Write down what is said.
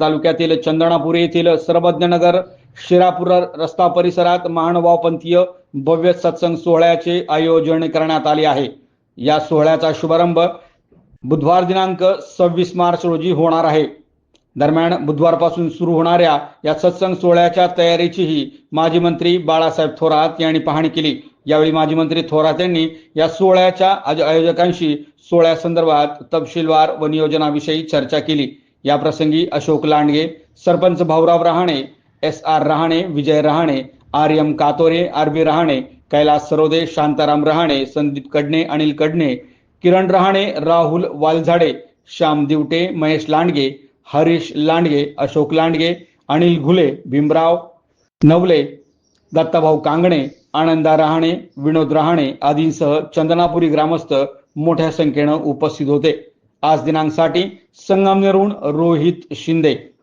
तालुक्यातील चंदनापूर येथील सर्वज्ञनगर शिरापूर रस्ता परिसरात महानुभावपंथीय भव्य सत्संग सोहळ्याचे आयोजन करण्यात आले आहे. या सोहळ्याचा शुभारंभ बुधवार दिनांक सव्वीस मार्च रोजी होणार आहे. दरम्यान बुधवारपासून सुरू होणाऱ्या या सत्संग सोहळ्याच्या तयारीचीही माजी मंत्री बाळासाहेब थोरात यांनी पाहणी केली. यावेळी माजी मंत्री थोरात यांनी या सोहळ्याच्या आयोजकांशी सोहळ्यासंदर्भात तपशीलवार व नियोजनाविषयी चर्चा केली. याप्रसंगी Ashok Landge sarpanch Bhaurao Rahane S R Rahane Vijay Rahane R M Katore R B Rahane Kailas Sarode Shantaram Rahane Sandeep Kadne Anil Kadne Kiran Rahane Rahul Walzade Shyam Diwate Mahesh Landge Harish Landge Ashok Landge Anil Ghule Bhimrao Navale Dattabhau Kangane Ananda Rahane Vinod Rahane आदींसह चंदनापुरी ग्रामस्थ मोठ्या संख्येनं उपस्थित होते. आज दिनांकसाठी संगमनेरहून रोहित शिंदे.